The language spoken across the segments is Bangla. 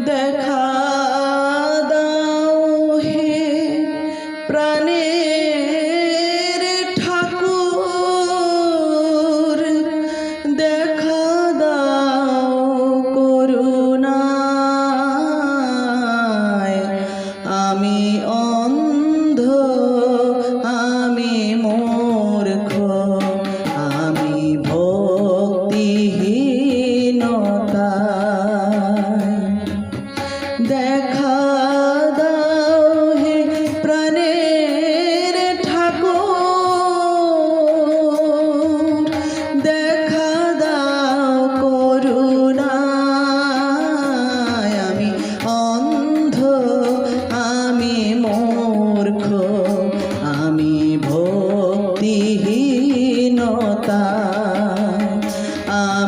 দেখা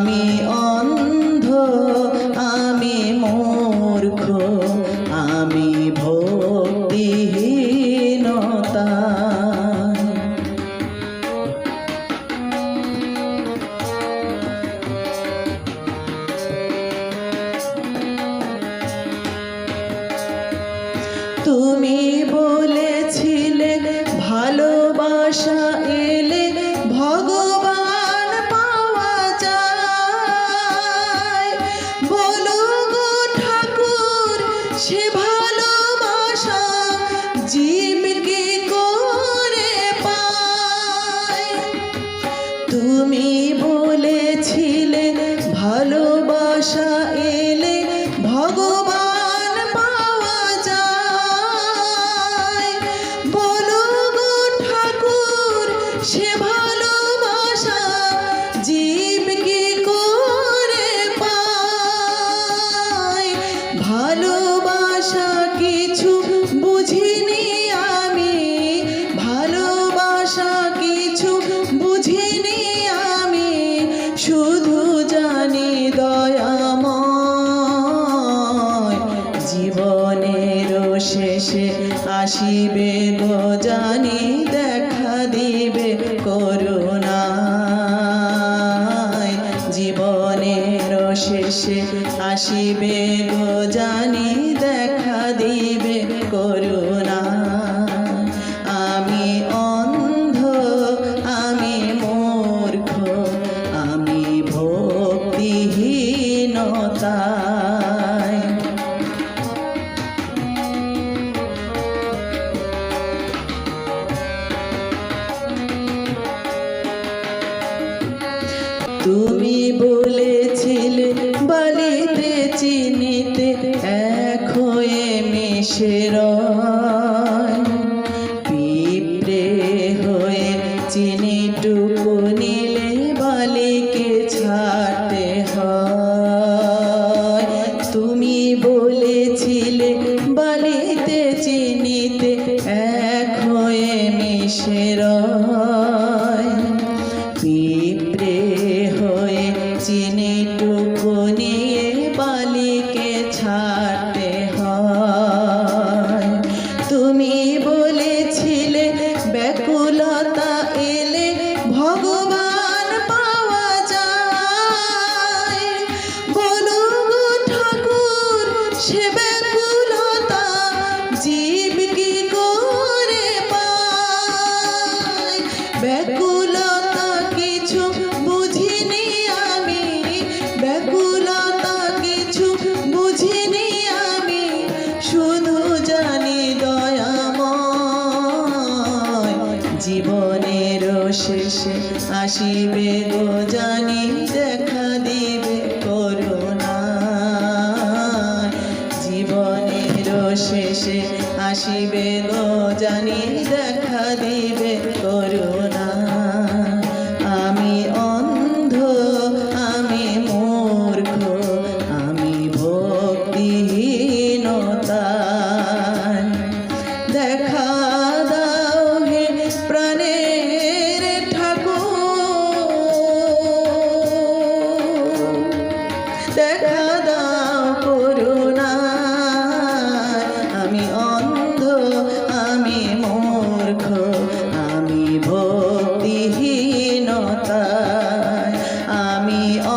আমি অন্ধ আমি মূর্খ আমি ভক্তিহীনতা। তুমি বলেছিলে ভালোবাসা জীবনের শেষে আসিবে গো জানি, দেখা দিবে করুণায়। জীবনের শেষে আসিবে গো জানি, দেখা দিবে করুণা বলেছিলে, বালিতে চিনিতে এক হয়ে মিশে। পিঁপড়ে হয়ে চিনিটুকু নিলে বালিকে ছাড়তে হয় তুমি বলেছিলে হয়ে জীবনের শেষে আসিবে গো জানি দেখা দিবে করোনা জীবনের শেষে আসিবে গো জানি দেখা দিবে করোনা Oh.